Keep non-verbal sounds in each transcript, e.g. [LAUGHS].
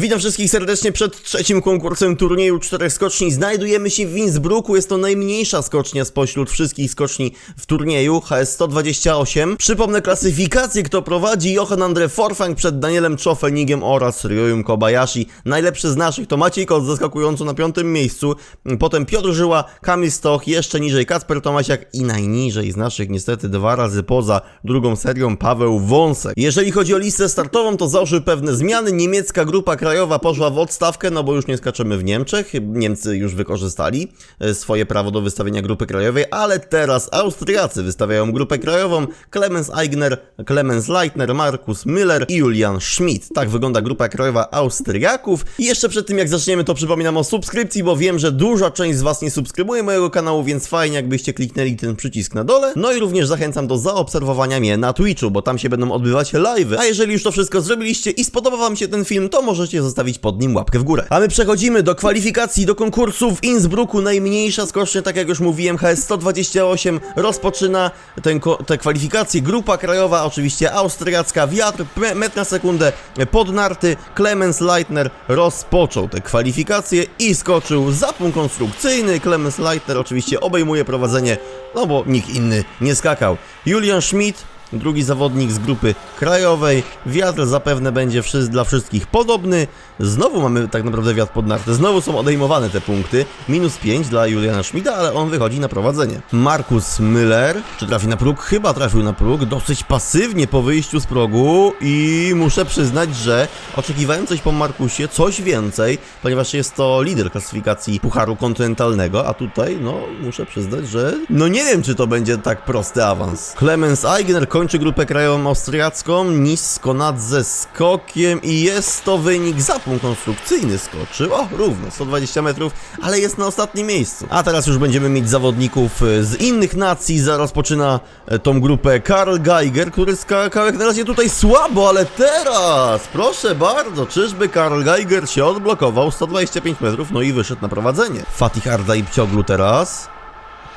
Witam wszystkich serdecznie przed trzecim konkursem turnieju czterech skoczni. Znajdujemy się w Innsbrucku, jest to najmniejsza skocznia spośród wszystkich skoczni w turnieju, HS 128. Przypomnę klasyfikację, kto prowadzi Johan Andre Forfang przed Danielem Czofenigiem oraz Ryoyum Kobayashi. Najlepszy z naszych to Maciej Kot, zaskakująco na piątym miejscu. Potem Piotr Żyła, Kamil Stoch, jeszcze niżej Kacper Tomasiak i najniżej z naszych niestety dwa razy poza drugą serią Paweł Wąsek. Jeżeli chodzi o listę startową, to zaszły pewne zmiany. Niemiecka grupa krajowa poszła w odstawkę, no bo już nie skaczemy w Niemczech. Niemcy już wykorzystali e, swoje prawo do wystawienia grupy krajowej, ale teraz Austriacy wystawiają grupę krajową. Clemens Eigner, Clemens Leitner, Markus Müller i Julian Schmidt. Tak wygląda grupa krajowa Austriaków. I jeszcze przed tym jak zaczniemy, to przypominam o subskrypcji, bo wiem, że duża część z Was nie subskrybuje mojego kanału, więc fajnie jakbyście kliknęli ten przycisk na dole. No i również zachęcam do zaobserwowania mnie na Twitchu, bo tam się będą odbywać live'y. A jeżeli już to wszystko zrobiliście i spodobał Wam się ten film, to możecie zostawić pod nim łapkę w górę. A my przechodzimy do kwalifikacji do konkursu w Innsbrucku. Najmniejsza skocznia, tak jak już mówiłem, HS 128 rozpoczyna ten, te kwalifikacje. Grupa krajowa, oczywiście austriacka, wiatr, me- metr na sekundę, podnarty. Clemens Leitner rozpoczął te kwalifikacje i skoczył za konstrukcyjny. Clemens Leitner oczywiście obejmuje prowadzenie, no bo nikt inny nie skakał. Julian Schmidt Drugi zawodnik z grupy krajowej. Wiatr zapewne będzie dla wszystkich podobny. Znowu mamy tak naprawdę wiatr pod nartę. Znowu są odejmowane te punkty. Minus 5 dla Juliana Schmida, ale on wychodzi na prowadzenie. Markus Müller. Czy trafi na próg? Chyba trafił na próg. Dosyć pasywnie po wyjściu z progu. I muszę przyznać, że oczekiwałem coś po Markusie, coś więcej, ponieważ jest to lider klasyfikacji Pucharu Kontynentalnego, a tutaj, no, muszę przyznać, że no nie wiem, czy to będzie tak prosty awans. Clemens Eigner kończy grupę krajową austriacką, nisko nad ze skokiem i jest to wynik za punkt konstrukcyjny skoczył, o, równo, 120 metrów, ale jest na ostatnim miejscu. A teraz już będziemy mieć zawodników e, z innych nacji, za rozpoczyna e, tą grupę Karl Geiger, który skakał jak na razie tutaj słabo, ale teraz, proszę bardzo, czyżby Karl Geiger się odblokował, 125 metrów, no i wyszedł na prowadzenie. Fatih Arda i Pcioglu teraz.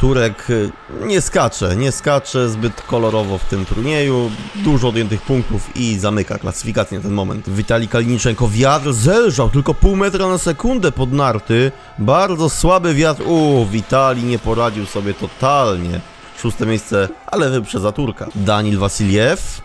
Turek y, nie skacze, nie skacze zbyt kolorowo w tym turnieju. Dużo odjętych punktów i zamyka klasyfikację na ten moment. Witali Kaliniczenko, wiatr zelżał tylko pół metra na sekundę pod narty. Bardzo słaby wiatr. Uuu, Witali nie poradził sobie totalnie. Szóste miejsce, ale wyprzedza Turka. Danil Wasiliew.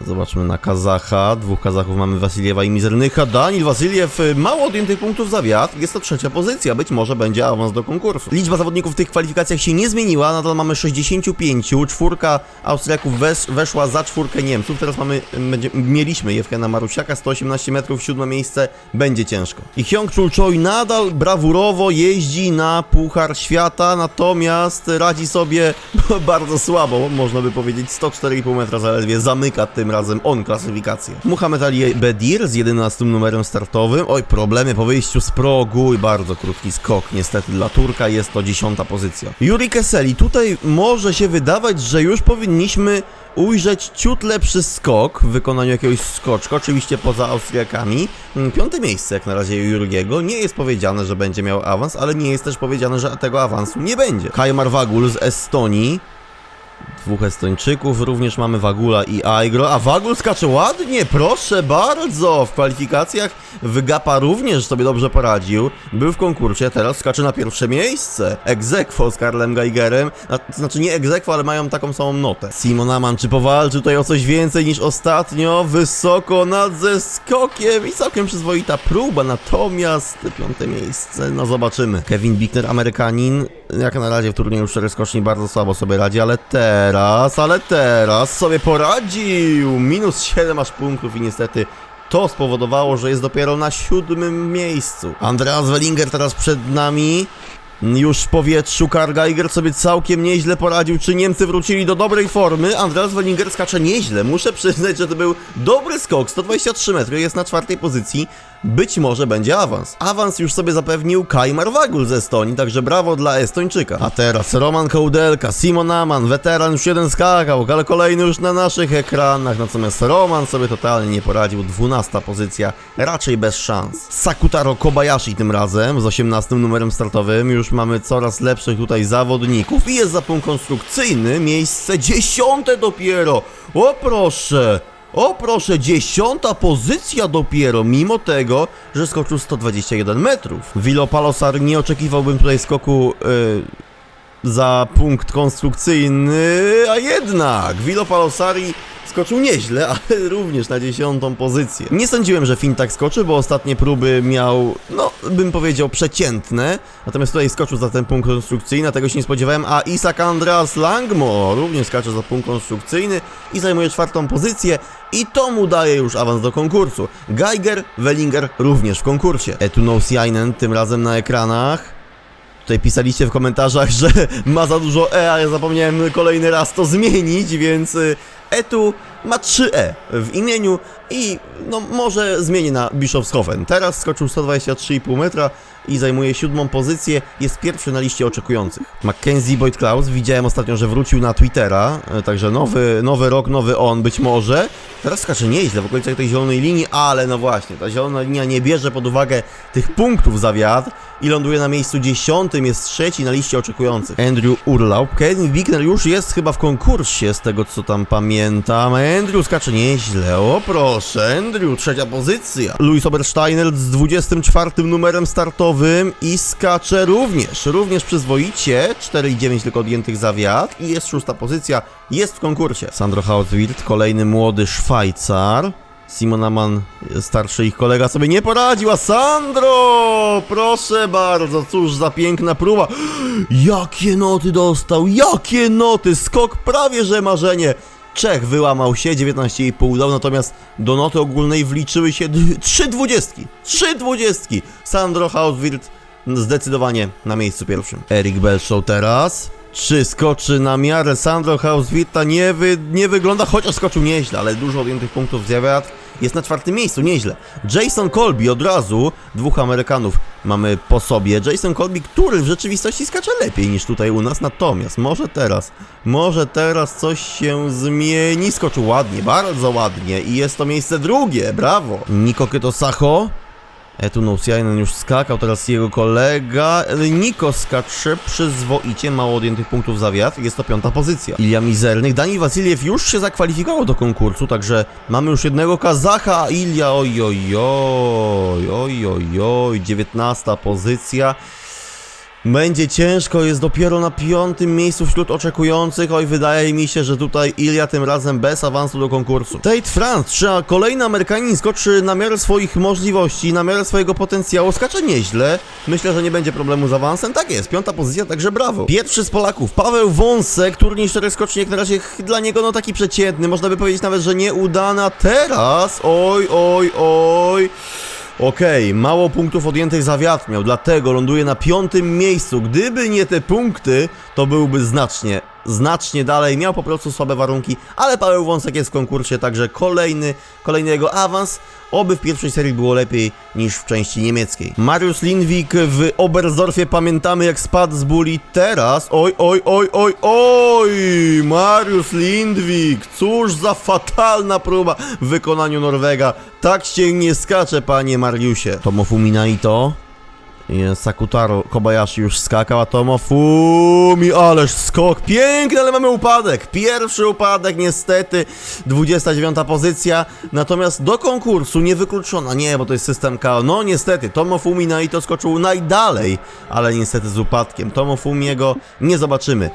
Zobaczmy na Kazacha. Dwóch Kazachów mamy Wasiliewa i Mizernycha. Danil Wasiliew, y, mało odjętych punktów za wiatr. Jest to trzecia pozycja. Być może będzie awans do konkursu. Liczba zawodników w tych kwalifikacjach się nie zmieniła. Nadal mamy 65. Czwórka Austriaków wesz, weszła za czwórkę Niemców. Teraz mamy, będzie, mieliśmy Jewgena Marusiaka, 118 metrów, siódme miejsce. Będzie ciężko. I Hyung Chul Choi nadal brawurowo jeździ na Puchar Świata, natomiast radzi sobie [LAUGHS] bardzo słabo, można by powiedzieć. 104,5 metra zaledwie zamyka tym razem on klasyfikację. Muhammad Ali Bedir z 11 numerem startowym. Oj, problemy po wyjściu z progu i bardzo krótki skok. Niestety dla Turka jest to dziesiąta pozycja. Yuri Keseli, tutaj może się wydawać, że już powinniśmy ujrzeć ciut lepszy skok w wykonaniu jakiegoś skoczka, oczywiście poza Austriakami. Mm, Piąte miejsce jak na razie Jurgiego. Nie jest powiedziane, że będzie miał awans, ale nie jest też powiedziane, że tego awansu nie będzie. Kajmar Wagul z Estonii. Dwóch Estończyków, również mamy Wagula i Aigro, a Wagul skacze ładnie, proszę bardzo, w kwalifikacjach Wygapa również sobie dobrze poradził, był w konkursie, teraz skacze na pierwsze miejsce, egzekwo z Karlem Geigerem, znaczy nie egzekwo, ale mają taką samą notę. Simon Aman, czy powalczy tutaj o coś więcej niż ostatnio, wysoko nad ze skokiem i całkiem przyzwoita próba, natomiast piąte miejsce, no zobaczymy. Kevin Bickner, Amerykanin, jak na razie w turnieju czterech skoczni bardzo słabo sobie radzi, ale teraz, ale teraz sobie poradził! Minus 7 aż punktów i niestety to spowodowało, że jest dopiero na siódmym miejscu. Andreas Wellinger teraz przed nami. Już w powietrzu Karl Geiger sobie całkiem nieźle poradził. Czy Niemcy wrócili do dobrej formy? Andreas Wellinger skacze nieźle. Muszę przyznać, że to był dobry skok. 123 metry, jest na czwartej pozycji. Być może będzie awans. Awans już sobie zapewnił Kajmar Wagul z Estonii, także brawo dla Estończyka. A teraz Roman Kołdelka, Simon Aman, weteran już jeden skakał, ale kolejny już na naszych ekranach. Natomiast Roman sobie totalnie nie poradził. 12 pozycja, raczej bez szans. Sakutaro Kobayashi tym razem z 18 numerem startowym. Już mamy coraz lepszych tutaj zawodników i jest za punkt konstrukcyjny miejsce dziesiąte dopiero. O proszę! O proszę, dziesiąta pozycja dopiero, mimo tego, że skoczył 121 metrów. Vilopalosar nie oczekiwałbym tutaj skoku e, za punkt konstrukcyjny, a jednak Vilopalosari skoczył nieźle, [LAUGHS] ale również na dziesiątą pozycję. Nie sądziłem, że Finn tak skoczy, bo ostatnie próby miał, no, bym powiedział, przeciętne. Natomiast tutaj skoczył za ten punkt konstrukcyjny, tego się nie spodziewałem. A Isak Andreas Langmo również skacze za punkt konstrukcyjny i zajmuje czwartą pozycję. I to mu daje już awans do konkursu. Geiger, Wellinger również w konkursie. Etunosiainen tym razem na ekranach. Tutaj pisaliście w komentarzach, [LAUGHS] że ma za dużo E, a ja zapomniałem kolejny raz to zmienić, więc y, Etu ma 3E w imieniu i no może zmieni na Bischofshofen. Teraz skoczył 123,5 metra i zajmuje siódmą pozycję, jest pierwszy na liście oczekujących. Mackenzie Boyd Klaus, widziałem ostatnio, że wrócił na Twittera, y, także nowy, nowy rok, nowy on być może. Teraz skacze nieźle w okolicach tej zielonej linii, ale no właśnie, ta zielona linia nie bierze pod uwagę tych punktów za wiatr i ląduje na miejscu dziesiątym, jest trzeci na liście oczekujących. Andrew Urlaub, Kevin Wigner już jest chyba w konkursie, z tego co tam pamiętam. Andrew skacze nieźle, o proszę, Andrew, trzecia pozycja. Louis Obersteiner z 24 numerem startowym i skacze również, również przyzwoicie, 4,9 tylko odjętych za wiatr i jest szósta pozycja, jest w konkursie. Sandro Hauswild, kolejny młody Szwajcar. Simon Aman, starszy ich kolega, sobie nie poradził, a Sandro! Proszę bardzo, cóż za piękna próba. [GASPS] Jakie noty dostał, jakie noty, skok prawie że marzenie. Czech wyłamał się, 19,5 dał, natomiast do noty ogólnej wliczyły się d- trzy dwudziestki. Trzy dwudziestki. Sandro Hauswild zdecydowanie na miejscu pierwszym. Erik Belshow teraz. Czy skoczy na miarę Sandro Hauswirta? Nie, wy, nie wygląda, chociaż skoczył nieźle, ale dużo odjętych punktów z wiatr. Jest na czwartym miejscu, nieźle. Jason Colby od razu, dwóch Amerykanów mamy po sobie. Jason Colby, który w rzeczywistości skacze lepiej niż tutaj u nas, natomiast może teraz, może teraz coś się zmieni. Skoczył ładnie, bardzo ładnie i jest to miejsce drugie, brawo. Niko Sacho. Etu Nousiainen już skakał, teraz jego kolega Niko skacze przyzwoicie, mało odjętych punktów za wiatr, jest to piąta pozycja. Ilia Mizernych, Dani Wasiliew już się zakwalifikował do konkursu, także mamy już jednego Kazacha, Ilia oj oj oj, oj oj oj, dziewiętnasta pozycja. Będzie ciężko, jest dopiero na piątym miejscu wśród oczekujących. Oj, wydaje mi się, że tutaj Ilia tym razem bez awansu do konkursu. Tate France, czy kolejny Amerykanin skoczy na miarę swoich możliwości, na miarę swojego potencjału, skacze nieźle. Myślę, że nie będzie problemu z awansem. Tak jest, piąta pozycja, także brawo. Pierwszy z Polaków, Paweł Wąsek, turniej czterech skoczni jak na razie dla niego no taki przeciętny, można by powiedzieć nawet, że nieudana. Teraz, oj, oj, oj. Okej, mało punktów odjętych za wiatr miał, dlatego ląduje na piątym miejscu. Gdyby nie te punkty, to byłby znacznie, znacznie dalej. Miał po prostu słabe warunki, ale Paweł Wąsek jest w konkursie, także kolejny, kolejny jego awans. Oby w pierwszej serii było lepiej niż w części niemieckiej. Mariusz Lindwik w Oberstdorfie pamiętamy jak spadł z buli teraz. Oj, oj, oj, oj, oj! Mariusz Lindwik! Cóż za fatalna próba w wykonaniu Norwega. Tak się nie skacze, panie Mariusie. Tomofumi Naito. Jest Sakutaro Kobayashi już skakał, a Tomofumi, ależ skok, piękny, ale mamy upadek, pierwszy upadek niestety, 29 pozycja, natomiast do konkursu niewykluczona, nie, bo to jest system KO, no niestety, Tomofumi Naito skoczył najdalej, ale niestety z upadkiem, Tomofumiego nie zobaczymy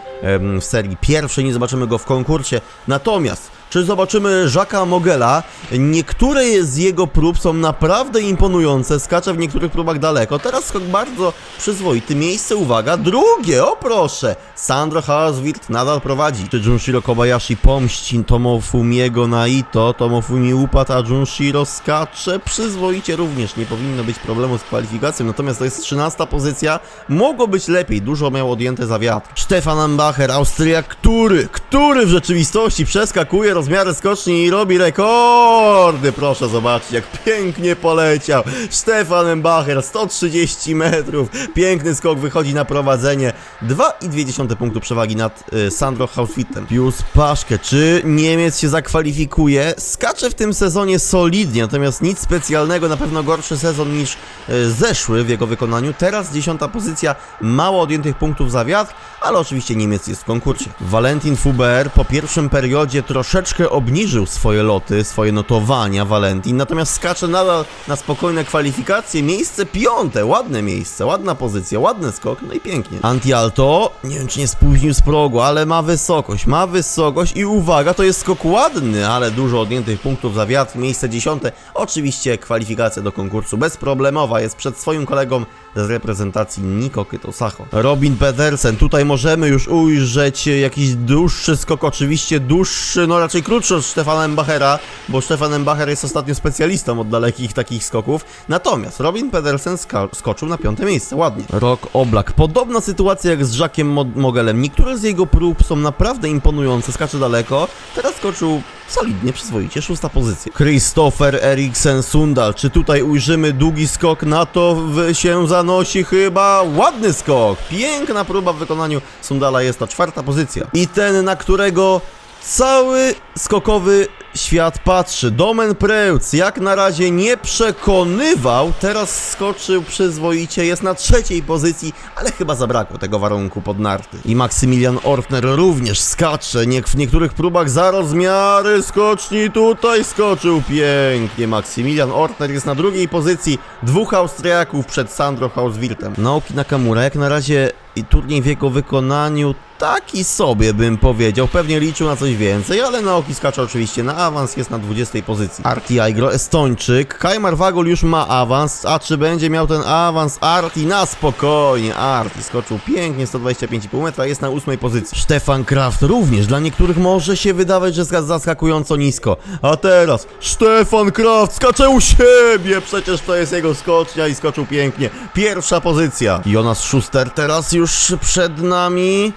w serii pierwszej, nie zobaczymy go w konkursie, natomiast czy zobaczymy Jacques'a Mogela? Niektóre z jego prób są naprawdę imponujące, skacze w niektórych próbach daleko. Teraz skok bardzo przyzwoity. Miejsce, uwaga, drugie, o proszę! Sandro Hauswild nadal prowadzi. Czy Junshiro Kobayashi pomści Tomofumiego na Ito? Tomofumi upadł, a Junshiro skacze przyzwoicie również. Nie powinno być problemu z kwalifikacją, natomiast to jest 13 pozycja. Mogło być lepiej, dużo miał odjęte za wiatr. Stefan Ambacher, Austria, który, który w rzeczywistości przeskakuje rozmiary skoczni i robi rekordy. Proszę zobaczyć, jak pięknie poleciał. Stefan Embacher, 130 metrów. Piękny skok, wychodzi na prowadzenie. 2,2 punktu przewagi nad y, Sandro Hauswittem. Pius Paszke, czy Niemiec się zakwalifikuje? Skacze w tym sezonie solidnie, natomiast nic specjalnego, na pewno gorszy sezon niż y, zeszły w jego wykonaniu. Teraz 10 pozycja, mało odjętych punktów za wiatr, ale oczywiście Niemiec jest w konkursie. Valentin Fuber po pierwszym periodzie troszeczkę troszeczkę obniżył swoje loty, swoje notowania Valentin, natomiast skacze nadal na spokojne kwalifikacje, miejsce piąte, ładne miejsce, ładna pozycja, ładny skok, no i pięknie. Antialto, nie wiem czy nie spóźnił z progu, ale ma wysokość, ma wysokość i uwaga, to jest skok ładny, ale dużo odjętych punktów za wiatr, miejsce dziesiąte, oczywiście kwalifikacja do konkursu bezproblemowa, jest przed swoim kolegą z reprezentacji Niko Kytosacho. Robin Pedersen, tutaj możemy już ujrzeć jakiś dłuższy skok, oczywiście dłuższy, no raczej krótszy od Stefana Embachera, bo Stefan Embacher jest ostatnio specjalistą od dalekich takich skoków. Natomiast Robin Pedersen skoczył na piąte miejsce, ładnie. Rok Oblak, podobna sytuacja jak z Jackiem Mo- Mogelem. Niektóre z jego prób są naprawdę imponujące, skacze daleko, teraz skoczył solidnie, przyzwoicie, szósta pozycja. Christopher Eriksen Sundal, czy tutaj ujrzymy długi skok? Na to się zanosi chyba ładny skok. Piękna próba w wykonaniu Sundala jest to czwarta pozycja. I ten, na którego cały skokowy świat patrzy. Domen Preutz jak na razie nie przekonywał, teraz skoczył przyzwoicie, jest na trzeciej pozycji, ale chyba zabrakło tego warunku pod narty. I Maksymilian Ortner również skacze, nie, w niektórych próbach za rozmiary skoczni, tutaj skoczył pięknie. Maksymilian Ortner jest na drugiej pozycji, dwóch Austriaków przed Sandro Hauswirtem. Naoki Nakamura jak na razie i turniej w jego wykonaniu taki sobie bym powiedział, pewnie liczył na coś więcej, ale Naoki skacze oczywiście na awans, jest na 20 pozycji. Arti Aigro, Estończyk, Kajmar Wagol już ma awans, a czy będzie miał ten awans? Arti na spokojnie, Arti skoczył pięknie, 125,5 metra, jest na 8 pozycji. Stefan Kraft również, dla niektórych może się wydawać, że zaskakująco nisko, a teraz Stefan Kraft skacze u siebie, przecież to jest jego skocznia i skoczył pięknie, pierwsza pozycja. Jonas Schuster teraz już przed nami.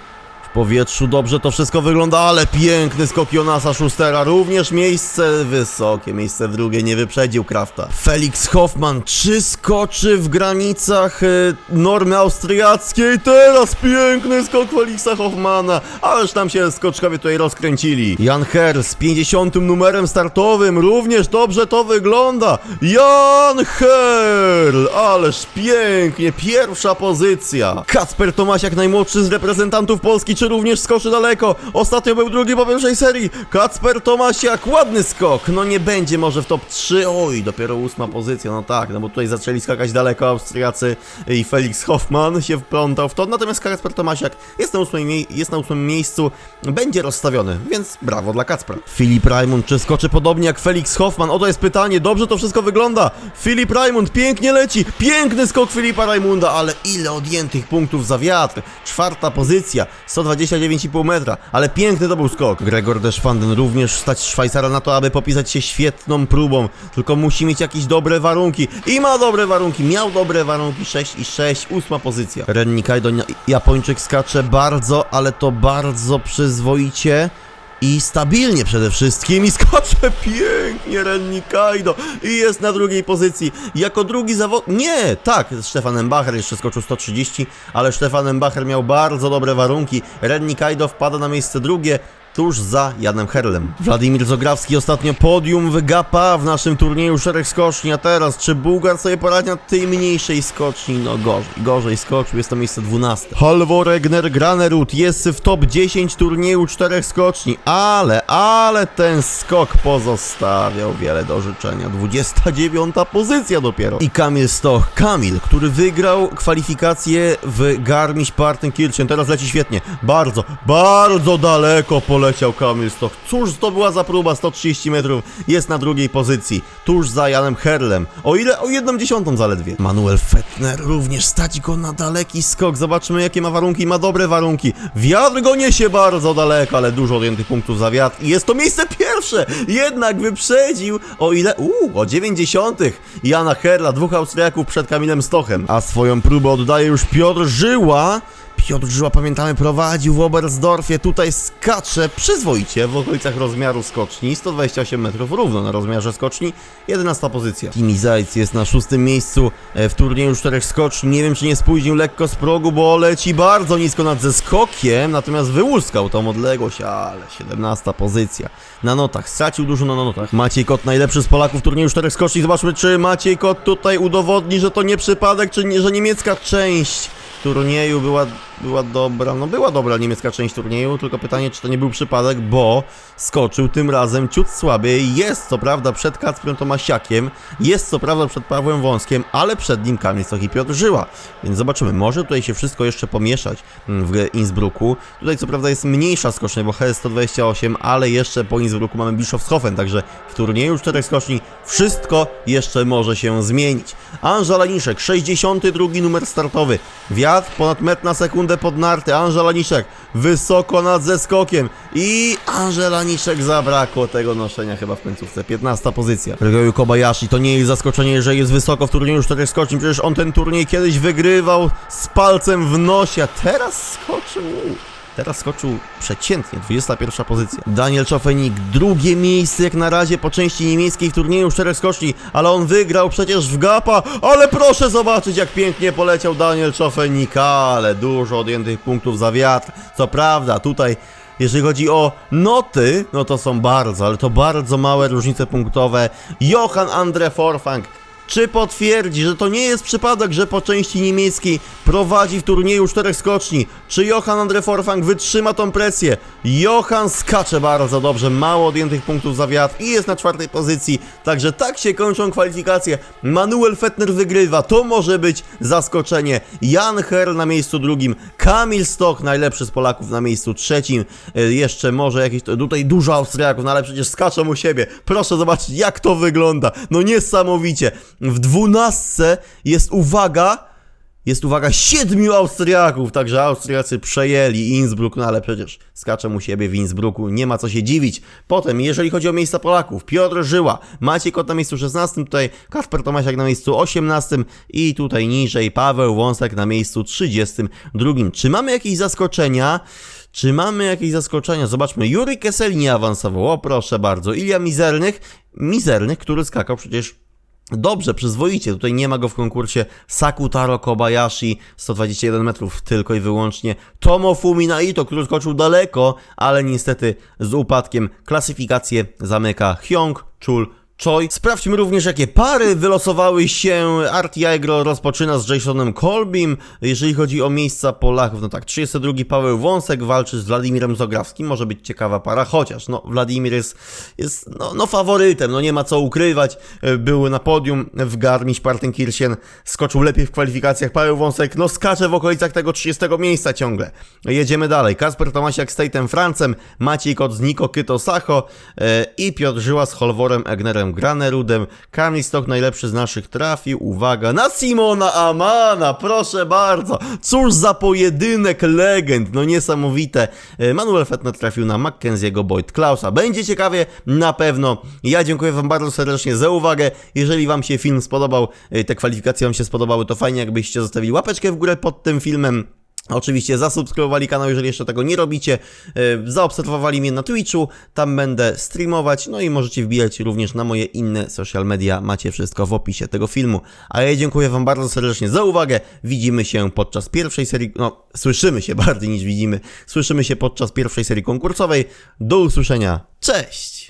Powietrzu dobrze to wszystko wygląda, ale piękny skok Jonasa Schustera, również miejsce wysokie, miejsce drugie, nie wyprzedził Krafta. Felix Hoffman, czy skoczy w granicach y, normy austriackiej? Teraz piękny skok Felixa Hoffmana, ależ tam się skoczkowie tutaj rozkręcili. Jan Herr z 50 numerem startowym, również dobrze to wygląda. Jan Herr, ależ pięknie, pierwsza pozycja. Kacper Tomasiak, najmłodszy z reprezentantów Polski, również skoczy daleko? Ostatnio był drugi po pierwszej serii. Kacper Tomasiak, ładny skok. No nie będzie może w top 3. Oj, dopiero ósma pozycja. No tak, no bo tutaj zaczęli skakać daleko Austriacy i Felix Hoffman się wplątał w to. Natomiast Kacper Tomasiak jest na ósmym, jest na ósmym miejscu. Będzie rozstawiony, więc brawo dla Kacpra. Filip Raimund, czy skoczy podobnie jak Felix Hoffman? Oto jest pytanie. Dobrze to wszystko wygląda. Filip Raimund pięknie leci. Piękny skok Filipa Raimunda, ale ile odjętych punktów za wiatr. Czwarta pozycja. 129,5 metra, ale piękny to był skok. Gregor Deschwanden również stać Szwajcara na to, aby popisać się świetną próbą, tylko musi mieć jakieś dobre warunki. I ma dobre warunki, miał dobre warunki, 6 i 6, ósma pozycja. Ren Nikaido, Japończyk skacze bardzo, ale to bardzo przyzwoicie. I stabilnie przede wszystkim i skocze [LAUGHS] pięknie Ren Nikaido i jest na drugiej pozycji. Jako drugi zawod... Nie, tak, Stefan Embacher jeszcze skoczył 130, ale Stefan Embacher miał bardzo dobre warunki. Ren Nikaido wpada na miejsce drugie, tuż za Janem Herlem. Władimir Zograwski ostatnio podium w Gapa w naszym turnieju szereg skoczni, a teraz czy Bułgar sobie poradzi na tej mniejszej skoczni? No gorzej, gorzej skoczył, jest to miejsce 12. Halvor Egner Granerud jest w top 10 turnieju czterech skoczni, ale, ale ten skok pozostawiał wiele do życzenia. 29 pozycja dopiero. I Kamil Stoch, Kamil, który wygrał kwalifikację w Garmisch-Partenkirchen, teraz leci świetnie, bardzo, bardzo daleko poleciał Kamil Stoch. Cóż to była za próba, 130 metrów, jest na drugiej pozycji, tuż za Janem Herlem, o ile? O jedną dziesiątą zaledwie. Manuel Fettner również stać go na daleki skok, zobaczymy jakie ma warunki, ma dobre warunki. Wiatr go niesie bardzo daleko, ale dużo odjętych punktów za wiatr i jest to miejsce pierwsze, jednak wyprzedził, o ile? Uuu, o 90. Jana Herla, dwóch Austriaków przed Kamilem Stochem, a swoją próbę oddaje już Piotr Żyła, Piotr Żyła, pamiętamy, prowadził w Oberstdorfie, tutaj skacze przyzwoicie w okolicach rozmiaru skoczni, 128 metrów równo na rozmiarze skoczni, 11 pozycja. Kimi Zajc jest na szóstym miejscu e, w turnieju czterech skoczni, nie wiem czy nie spóźnił lekko z progu, bo leci bardzo nisko nad zeskokiem, natomiast wyłuskał tą odległość, ale 17 pozycja. Na notach, stracił dużo na notach. Maciej Kot, najlepszy z Polaków w turnieju czterech skoczni, zobaczmy czy Maciej Kot tutaj udowodni, że to nie przypadek, czy nie, że niemiecka część turnieju była, była dobra, no była dobra niemiecka część turnieju, tylko pytanie, czy to nie był przypadek, bo skoczył tym razem ciut słabiej, jest co prawda przed Kacprem Tomasiakiem, jest co prawda przed Pawłem Wąskiem, ale przed nim Kamil Stoch i Piotr Żyła, więc zobaczymy, może tutaj się wszystko jeszcze pomieszać mm, w Innsbrucku, tutaj co prawda jest mniejsza skocznia, bo HS 128, ale jeszcze po Innsbrucku mamy Bischofshofen, także w turnieju czterech skoczni wszystko jeszcze może się zmienić. Anżela Niszek, 62 numer startowy, ponad metr na sekundę pod narty, Anżela Niszek wysoko nad zeskokiem. I Anżela Niszek zabrakło tego noszenia chyba w końcówce, 15 pozycja. Rygoju Kobayashi, to nie jest zaskoczenie, że jest wysoko w turnieju czterech skoczni, przecież on ten turniej kiedyś wygrywał z palcem w nosie, a teraz skoczył... Teraz skoczył przeciętnie, 21 pozycja. Daniel Czofenik, drugie miejsce jak na razie po części niemieckiej w turnieju czterech skoczni, ale on wygrał przecież w Gapa, ale proszę zobaczyć jak pięknie poleciał Daniel Czofenik, ale dużo odjętych punktów za wiatr. Co prawda, tutaj jeżeli chodzi o noty, no to są bardzo, ale to bardzo małe różnice punktowe. Johann Andre Forfang czy potwierdzi, że to nie jest przypadek, że po części niemieckiej prowadzi w turnieju czterech skoczni? Czy Johann Andre Forfang wytrzyma tą presję? Johann skacze bardzo dobrze, mało odjętych punktów za wiatr i jest na czwartej pozycji. Także tak się kończą kwalifikacje. Manuel Fettner wygrywa, to może być zaskoczenie. Jan Herl na miejscu drugim, Kamil Stoch, najlepszy z Polaków na miejscu trzecim. E, Jeszcze może jakieś, tutaj dużo Austriaków, no ale przecież skaczą u siebie. Proszę zobaczyć jak to wygląda. No niesamowicie. W dwunastce jest uwaga, jest uwaga siedmiu Austriaków, także Austriacy przejęli Innsbruck, no ale przecież skaczą u siebie w Innsbrucku, nie ma co się dziwić. Potem, jeżeli chodzi o miejsca Polaków, Piotr Żyła, Maciej Kot na miejscu 16, tutaj Kasper Tomasiak na miejscu 18 i tutaj niżej Paweł Wąsek na miejscu 32. Czy mamy jakieś zaskoczenia? Czy mamy jakieś zaskoczenia? Zobaczmy, Juri Kessel nie awansował, o proszę bardzo. Ilia Mizernych, Mizernych, który skakał przecież Dobrze, przyzwoicie, tutaj nie ma go w konkursie Sakutaro Kobayashi, 121 metrów tylko i wyłącznie. Tomo Fuminaito, który skoczył daleko, ale niestety z upadkiem klasyfikację zamyka Hyong Chul Choi. Sprawdźmy również, jakie pary wylosowały się. Arti Agro rozpoczyna z Jasonem Kolbim. Jeżeli chodzi o miejsca Polaków, no tak, 32 Paweł Wąsek walczy z Władimirem Zograwskim. Może być ciekawa para, chociaż no, Władimir jest, jest no, no faworytem, no nie ma co ukrywać. Był na podium w Garmisch-Partenkirchen, skoczył lepiej w kwalifikacjach. Paweł Wąsek, no skacze w okolicach tego 30 miejsca ciągle. Jedziemy dalej. Kasper Tomasiak z Tatem Francem, Maciej Kot z Niko Kyto Sacho e, i Piotr Żyła z Holworem Egnerem Granerudem. Kamil Stok najlepszy z naszych trafił. Uwaga, na Simona Amana, proszę bardzo. Cóż za pojedynek legend, no niesamowite. E, Manuel Fettner trafił na Mackenzie'ego Boyd Klausa. Będzie ciekawie, na pewno. Ja dziękuję Wam bardzo serdecznie za uwagę. Jeżeli Wam się film spodobał, e, te kwalifikacje Wam się spodobały, to fajnie jakbyście zostawili łapeczkę w górę pod tym filmem. Oczywiście zasubskrybowali kanał, jeżeli jeszcze tego nie robicie, e, zaobserwowali mnie na Twitchu, tam będę streamować, no i możecie wbijać również na moje inne social media, macie wszystko w opisie tego filmu. A ja dziękuję Wam bardzo serdecznie za uwagę, widzimy się podczas pierwszej serii, no słyszymy się [LAUGHS] bardziej niż widzimy, słyszymy się podczas pierwszej serii konkursowej, do usłyszenia, cześć!